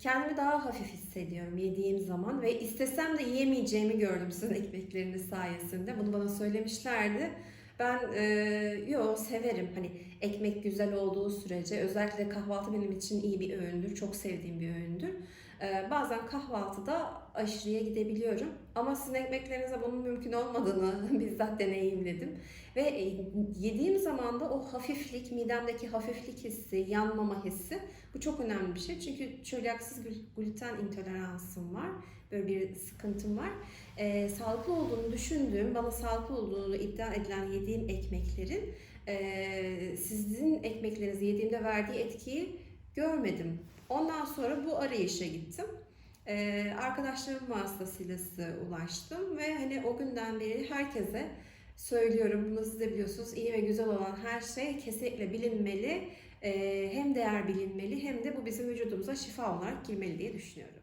kendimi daha hafif hissediyorum yediğim zaman ve istesem de yiyemeyeceğimi gördüm sizin ekmekleriniz sayesinde. Bunu bana söylemişlerdi. Ben e, yo severim hani ekmek güzel olduğu sürece özellikle kahvaltı benim için iyi bir öğündür. Çok sevdiğim bir öğündür. E, bazen kahvaltıda aşırıya gidebiliyorum. Ama sizin ekmeklerinize bunun mümkün olmadığını bizzat deneyimledim. Ve e, yediğim zaman da o hafiflik, midemdeki hafiflik hissi, yanmama hissi bu çok önemli bir şey. Çünkü çölyaksız gl- gluten intoleransım var. Böyle bir sıkıntım var. Ee, sağlıklı olduğunu düşündüğüm, bana sağlıklı olduğunu iddia edilen yediğim ekmeklerin e, sizin ekmeklerinizi yediğimde verdiği etkiyi görmedim. Ondan sonra bu arayışa gittim. Ee, arkadaşlarım vasıtasıyla size ulaştım ve hani o günden beri herkese söylüyorum. Bunu siz de biliyorsunuz. iyi ve güzel olan her şey kesinlikle bilinmeli. Ee, hem değer bilinmeli hem de bu bizim vücudumuza şifa olarak girmeli diye düşünüyorum.